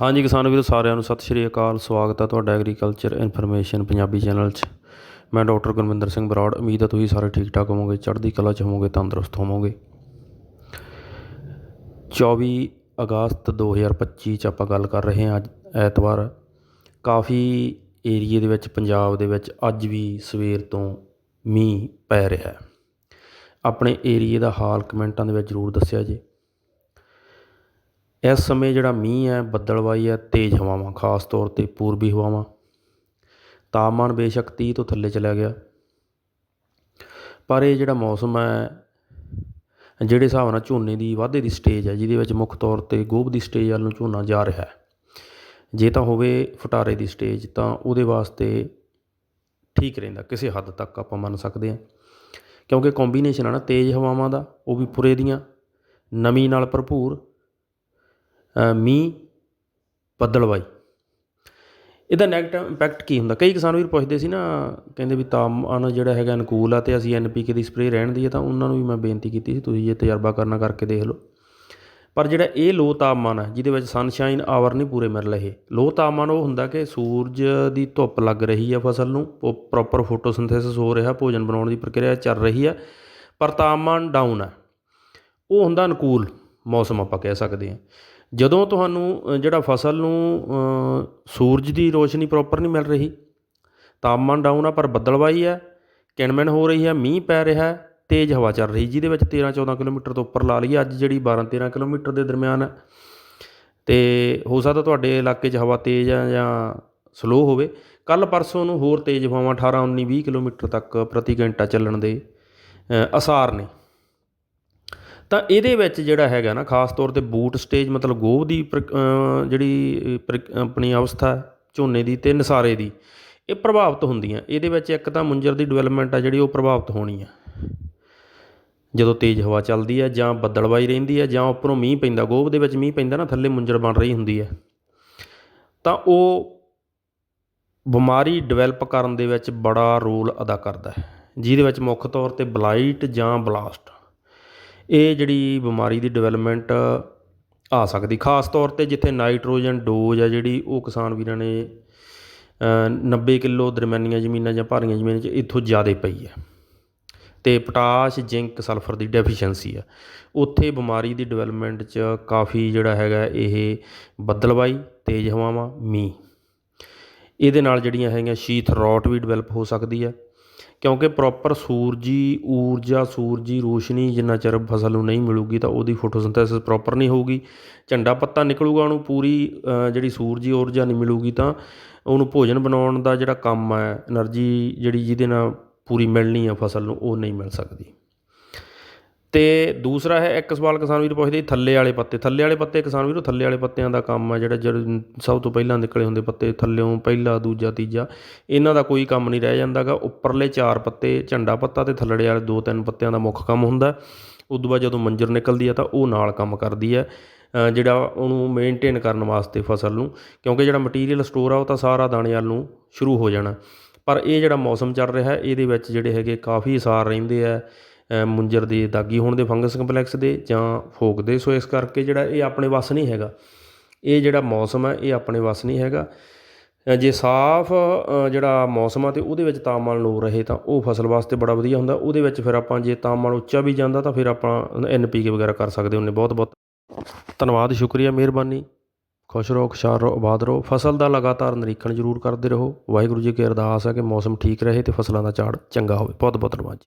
ਹਾਂਜੀ ਕਿਸਾਨ ਵੀਰੋ, ਸਾਰਿਆਂ ਨੂੰ ਸਤਿ ਸ਼੍ਰੀ ਅਕਾਲ। ਸਵਾਗਤ ਹੈ ਤੁਹਾਡਾ ਐਗਰੀਕਲਚਰ ਇਨਫੋਰਮੇਸ਼ਨ ਪੰਜਾਬੀ ਚੈਨਲ 'ਚ। ਮੈਂ ਡਾਕਟਰ ਗੁਰਮਿੰਦਰ ਸਿੰਘ ਬਰਾੜ, ਉਮੀਦ ਹੈ ਤੁਸੀਂ ਸਾਰੇ ਠੀਕ ਠਾਕ ਹੋਵੋਗੇ, ਚੜ੍ਹਦੀ ਕਲਾ 'ਚ ਹੋਵੋਗੇ, ਤੰਦਰੁਸਤ ਹੋਵੋਗੇ। 24 ਅਗਸਤ 2025 'ਚ ਆਪਾਂ ਗੱਲ ਕਰ ਰਹੇ ਹਾਂ ਅੱਜ, ਐਤਵਾਰ। ਕਾਫੀ ਏਰੀਏ ਦੇ ਵਿੱਚ, ਪੰਜਾਬ ਦੇ ਵਿੱਚ ਅੱਜ ਵੀ ਸਵੇਰ ਤੋਂ ਮੀਂਹ ਪੈ ਰਿਹਾ ਹੈ। ਆਪਣੇ ਏਰੀਏ ਦਾ ਹਾਲ ਕਮੈਂਟਾਂ ਦੇ ਵਿੱਚ ਜ਼ਰੂਰ ਦੱਸਿਆ ਜੇ। ਇਸ ਸਮੇਂ ਜਿਹੜਾ ਮੀਂਹ ਹੈ, ਬੱਦਲਵਾਈ ਹੈ, ਤੇਜ਼ ਹਵਾਵਾਂ, ਖਾਸ ਤੌਰ 'ਤੇ ਪੂਰਬੀ ਹਵਾਵਾਂ। ਤਾਪਮਾਨ ਬੇਸ਼ੱਕ ਤੀਹ ਤੋਂ ਥੱਲੇ ਚਲਾ ਗਿਆ। ਪਰ ਇਹ ਜਿਹੜਾ ਮੌਸਮ ਹੈ, ਜਿਹੜੇ ਹਿਸਾਬ ਨਾਲ ਝੋਨੇ ਦੀ ਵਾਧੇ ਦੀ ਸਟੇਜ ਹੈ, ਜਿਹਦੇ ਵਿੱਚ ਮੁੱਖ ਤੌਰ 'ਤੇ ਗੋਭ ਦੀ ਸਟੇਜ ਵੱਲ ਨੂੰ ਝੋਨਾ ਜਾ ਰਿਹਾ ਹੈ, ਜੇ ਤਾਂ ਹੋਵੇ ਫਟਾਰੇ ਦੀ ਸਟੇਜ ਤਾਂ ਉਹਦੇ ਵਾਸਤੇ ਠੀਕ ਰਹਿੰਦਾ, ਕਿਸੇ ਹੱਦ ਤੱਕ ਆਪਾਂ ਮੰਨ ਸਕਦੇ ਹਾਂ। ਕਿਉਂਕਿ ਕੰਬੀਨੇਸ਼ਨ ਹੈ ਨਾ, ਤੇਜ਼ ਹਵਾਵਾਂ ਦਾ, ਉਹ ਵੀ ਪੁਰੇ ਦੀਆਂ, ਨਮੀ ਨਾਲ ਭਰਪੂਰ ਮੀਂਹ ਬੱਦਲਵਾਈ ਇਹਦਾ ਨੈਗੇਟਿਵ ਇੰਪੈਕਟ ਕੀ ਹੁੰਦਾ? ਕਈ ਕਿਸਾਨ ਵੀਰ ਪੁੱਛਦੇ ਸੀ ਨਾ, ਕਹਿੰਦੇ ਵੀ ਤਾਪਮਾਨ ਜਿਹੜਾ ਹੈਗਾ ਅਨੁਕੂਲ ਆ ਅਤੇ ਅਸੀਂ ਐੱਨ ਪੀ ਕੇ ਦੀ ਸਪਰੇਅ ਰਹਿਣ ਦੀ ਹੈ ਤਾਂ ਉਹਨਾਂ ਨੂੰ ਵੀ ਮੈਂ ਬੇਨਤੀ ਕੀਤੀ ਸੀ, ਤੁਸੀਂ ਜੇ ਤਜਰਬਾ ਕਰਨਾ ਕਰਕੇ ਦੇਖ ਲਓ। ਪਰ ਜਿਹੜਾ ਇਹ ਲੋ ਤਾਪਮਾਨ ਆ, ਜਿਹਦੇ ਵਿੱਚ ਸਨਸ਼ਾਈਨ ਆਵਰ ਨਹੀਂ ਪੂਰੇ ਮਿਲ ਰਹੇ ਲੋ ਤਾਪਮਾਨ ਉਹ ਹੁੰਦਾ ਕਿ ਸੂਰਜ ਦੀ ਧੁੱਪ ਲੱਗ ਰਹੀ ਹੈ ਫਸਲ ਨੂੰ ਪ੍ਰੋਪਰ ਫੋਟੋਸਿੰਥੇਸਿਸ ਹੋ ਰਿਹਾ, ਭੋਜਨ ਬਣਾਉਣ ਦੀ ਪ੍ਰਕਿਰਿਆ ਚੱਲ ਰਹੀ ਹੈ ਪਰ ਤਾਪਮਾਨ ਡਾਊਨ ਹੈ ਉਹ ਹੁੰਦਾ ਅਨੁਕੂਲ ਮੌਸਮ ਆਪਾਂ ਕਹਿ ਸਕਦੇ ਹਾਂ। ਜਦੋਂ ਤੁਹਾਨੂੰ ਜਿਹੜਾ ਫਸਲ ਨੂੰ ਸੂਰਜ ਦੀ ਰੋਸ਼ਨੀ ਪ੍ਰੋਪਰ ਨਹੀਂ ਮਿਲ ਰਹੀ ਤਾਪਮਾਨ ਡਾਊਨ ਆ ਪਰ ਬੱਦਲਵਾਈ ਹੈ ਕਿਣਮਿਣ ਹੋ ਰਹੀ ਹੈ ਮੀਂਹ ਪੈ ਰਿਹਾ ਤੇਜ਼ ਹਵਾ ਚੱਲ ਰਹੀ ਜਿਹਦੇ ਵਿੱਚ 13 14 ਕਿਲੋਮੀਟਰ ਤੋਂ ਉੱਪਰ ਲਾ ਲਈਏ ਅੱਜ ਜਿਹੜੀ 12 13 ਕਿਲੋਮੀਟਰ ਦੇ ਦਰਮਿਆਨ ਹੈ ਤੇ ਹੋ ਸਕਦਾ ਤੁਹਾਡੇ ਇਲਾਕੇ 'ਚ ਹਵਾ ਤੇਜ਼ ਆ ਜਾਂ ਸਲੋ ਹੋਵੇ। ਕੱਲ ਪਰਸੋਂ ਨੂੰ ਹੋਰ ਤੇਜ਼ ਹਵਾਵਾਂ 18 19 20 ਕਿਲੋਮੀਟਰ ਤੱਕ ਪ੍ਰਤੀ ਘੰਟਾ ਚੱਲਣ ਦੇ ਅ, ਅਸਾਰ ਨੇ। ਤਾਂ ਇਹਦੇ ਵਿੱਚ ਜਿਹੜਾ ਹੈਗਾ ਨਾ, ਖਾਸ ਤੌਰ ਤੇ ਬੂਟ ਸਟੇਜ ਮਤਲਬ ਗੋਭ ਦੀ ਪ੍ਰਕ- ਜਿਹੜੀ ਪ੍ਰਕ- ਆਪਣੀ ਅਵਸਥਾ ਝੋਨੇ ਦੀ ਤੇ ਨਸਾਰੇ ਦੀ, ਇਹ ਪ੍ਰਭਾਵਿਤ ਹੁੰਦੀਆਂ। ਇਹਦੇ ਵਿੱਚ ਇੱਕ ਤਾਂ ਮੁੰਜਰ ਦੀ ਡਿਵੈਲਪਮੈਂਟ ਆ ਜਿਹੜੀ, ਉਹ ਪ੍ਰਭਾਵਿਤ ਹੋਣੀ ਆ। ਜਦੋਂ ਤੇਜ਼ ਹਵਾ ਚੱਲਦੀ ਹੈ ਜਾਂ ਬੱਦਲਵਾਈ ਰਹਿੰਦੀ ਹੈ ਜਾਂ ਉੱਪਰੋਂ ਮੀਂਹ ਪੈਂਦਾ, ਗੋਭ ਦੇ ਵਿੱਚ ਮੀਂਹ ਪੈਂਦਾ ਨਾ, ਥੱਲੇ ਮੁੰਜਰ ਬਣ ਰਹੀ ਹੁੰਦੀ ਹੈ ਤਾਂ ਉਹ ਬਿਮਾਰੀ ਡਿਵੈਲਪ ਕਰਨ ਦੇ ਵਿੱਚ ਬੜਾ ਰੋਲ ਅਦਾ ਕਰਦਾ ਹੈ। ਜਿਹਦੇ ਵਿੱਚ ਮੁੱਖ ਤੌਰ ਤੇ ਬਲਾਈਟ ਜਾਂ ਬਲਾਸਟ। ਇਹ ਜਿਹੜੀ ਬਿਮਾਰੀ ਦੀ ਡਿਵੈਲਪਮੈਂਟ ਆ ਸਕਦੀ। ਖਾਸ ਤੌਰ ਤੇ ਜਿੱਥੇ ਨਾਈਟ੍ਰੋਜਨ ਡੋਜ਼ ਆ ਜਿਹੜੀ ਉਹ ਕਿਸਾਨ ਵੀਰਾਂ ਨੇ ਅ, 90 ਕਿਲੋ ਦਰਮਿਆਨੀਆਂ ਜ਼ਮੀਨਾਂ ਜਾਂ ਭਾਰੀਆਂ ਜ਼ਮੀਨਾਂ 'ਚ ਇੱਥੋਂ ਜ਼ਿਆਦਾ ਪਈ ਹੈ। ਤੇ ਪੋਟਾਸ਼ ਜ਼ਿੰਕ ਸਲਫਰ ਦੀ ਡੈਫੀਸ਼ੀਐਂਸੀ ਆ। ਉੱਥੇ ਬਿਮਾਰੀ ਦੀ ਡਿਵੈਲਪਮੈਂਟ 'ਚ ਕਾਫੀ ਜਿਹੜਾ ਹੈਗਾ ਇਹ ਬੱਦਲਵਾਈ ਤੇਜ਼ ਹਵਾਵਾਂ ਮੀਂਹ। ਇਹਦੇ ਨਾਲ ਜਿਹੜੀਆਂ ਹੈਗੀਆਂ ਸ਼ੀਥ ਰੌਟ ਵੀ ਡਿਵੈਲਪ ਹੋ ਸਕਦੀ ਹੈ ਕਿਉਂਕਿ ਪ੍ਰੋਪਰ ਸੂਰਜੀ ਊਰਜਾ, ਸੂਰਜੀ ਰੋਸ਼ਨੀ ਜਿੰਨਾ ਚਿਰ ਫਸਲ ਨੂੰ ਨਹੀਂ ਮਿਲੂਗੀ ਤਾਂ ਉਹਦੀ ਫੋਟੋਸਿੰਥੈਸਿਸ ਪ੍ਰੋਪਰ ਨਹੀਂ ਹੋਊਗੀ। ਝੰਡਾ ਪੱਤਾ ਨਿਕਲੂਗਾ ਉਹਨੂੰ, ਪੂਰੀ ਜਿਹੜੀ ਸੂਰਜੀ ਊਰਜਾ ਨਹੀਂ ਮਿਲੂਗੀ ਤਾਂ ਉਹਨੂੰ ਭੋਜਨ ਬਣਾਉਣ ਦਾ ਜਿਹੜਾ ਕੰਮ ਹੈ ਐਨਰਜੀ ਜਿਹੜੀ ਜਿਹਦੇ ਨਾਲ ਪੂਰੀ ਮਿਲਣੀ ਆ ਫਸਲ ਨੂੰ, ਉਹ ਨਹੀਂ ਮਿਲ ਸਕਦੀ। ਅਤੇ ਦੂਸਰਾ ਹੈ, ਇੱਕ ਸਵਾਲ ਕਿਸਾਨ ਵੀਰ ਪੁੱਛਦੇ ਥੱਲੇ ਵਾਲੇ ਪੱਤੇ। ਥੱਲੇ ਵਾਲੇ ਪੱਤੇ ਕਿਸਾਨ ਵੀਰੋ, ਥੱਲੇ ਵਾਲੇ ਪੱਤਿਆਂ ਦਾ ਕੰਮ ਆ ਜਿਹੜਾ ਜਿਹੜੇ ਸਭ ਤੋਂ ਪਹਿਲਾਂ ਨਿਕਲੇ ਹੁੰਦੇ ਪੱਤੇ ਥੱਲਿਓਂ ਪਹਿਲਾ, ਦੂਜਾ, ਤੀਜਾ। ਇਹਨਾਂ ਦਾ ਕੋਈ ਕੰਮ ਨਹੀਂ ਰਹਿ ਜਾਂਦਾ ਗਾ ਉੱਪਰਲੇ ਚਾਰ ਪੱਤੇ ਝੰਡਾ ਪੱਤਾ ਅਤੇ ਥੱਲੜੇ ਵਾਲੇ ਦੋ ਤਿੰਨ ਪੱਤਿਆਂ ਦਾ ਮੁੱਖ ਕੰਮ ਹੁੰਦਾ। ਉਦੋਂ ਬਾਅਦ ਜਦੋਂ ਮੰਜਰ ਨਿਕਲਦੀ ਆ ਤਾਂ ਉਹ ਨਾਲ ਕੰਮ ਕਰਦੀ ਹੈ ਜਿਹੜਾ ਉਹਨੂੰ ਮੇਨਟੇਨ ਕਰਨ ਵਾਸਤੇ ਫਸਲ ਨੂੰ, ਕਿਉਂਕਿ ਜਿਹੜਾ ਮਟੀਰੀਅਲ ਸਟੋਰ ਆ ਉਹ ਤਾਂ ਸਾਰਾ ਦਾਣੇ ਵੱਲ ਨੂੰ ਸ਼ੁਰੂ ਹੋ ਜਾਣਾ। ਪਰ ਇਹ ਜਿਹੜਾ ਮੌਸਮ ਚੱਲ ਰਿਹਾ, ਇਹਦੇ ਵਿੱਚ ਜਿਹੜੇ ਹੈਗੇ ਕਾਫੀ ਅਸਾਰ ਰਹਿੰਦੇ ਆ। ਮੁੰਜਰ ਦੇ ਦਾਗੀ ਹੋਣ ਦੇ ਫੰਗਸ ਕੰਪਲੈਕਸ ਦੇ ਜਾਂ ਫੋਕ ਦੇ, ਸੋ ਇਸ ਕਰਕੇ ਜਿਹੜਾ ਇਹ ਆਪਣੇ ਵੱਸ ਨਹੀਂ ਹੈਗਾ। ਇਹ ਜਿਹੜਾ ਮੌਸਮ ਹੈ, ਇਹ ਆਪਣੇ ਵੱਸ ਨਹੀਂ ਹੈਗਾ। ਜੇ ਸਾਫ਼ ਜਿਹੜਾ ਮੌਸਮ ਆ ਤੇ ਉਹਦੇ ਵਿੱਚ ਤਾਪਮਾਨ ਲੋ ਰਹੇ ਤਾਂ ਉਹ ਫਸਲ ਵਾਸਤੇ ਬੜਾ ਵਧੀਆ ਹੁੰਦਾ। ਉਹਦੇ ਵਿੱਚ ਫਿਰ ਆਪਾਂ ਜੇ ਤਾਪਮਾਨ ਉੱਚਾ ਵੀ ਜਾਂਦਾ ਤਾਂ ਫਿਰ ਆਪਾਂ ਐਨਪੀਕੇ ਵਗੈਰਾ ਕਰ ਸਕਦੇ ਹੁੰਨੇ ਬਹੁਤ ਬਹੁਤ। ਧੰਨਵਾਦ, ਸ਼ੁਕਰੀਆ, ਮਿਹਰਬਾਨੀ। ਖੁਸ਼ ਰਹੋ, ਖੁਸ਼ਹਾਲ ਰਹੋ, ਆਬਾਦ ਰਹੋ। ਫਸਲ ਦਾ ਲਗਾਤਾਰ ਨਿਰੀਖਣ ਜ਼ਰੂਰ ਕਰਦੇ ਰਹੋ। ਵਾਹਿਗੁਰੂ ਜੀ ਕੀ ਅਰਦਾਸ ਹੈ ਕਿ ਮੌਸਮ ਠੀਕ ਰਹੇ ਤੇ ਫਸਲਾਂ ਦਾ ਝਾੜ ਚੰਗਾ ਹੋਵੇ। ਬਹੁਤ ਬਹੁਤ ਧੰਨਵਾਦ ਜੀ।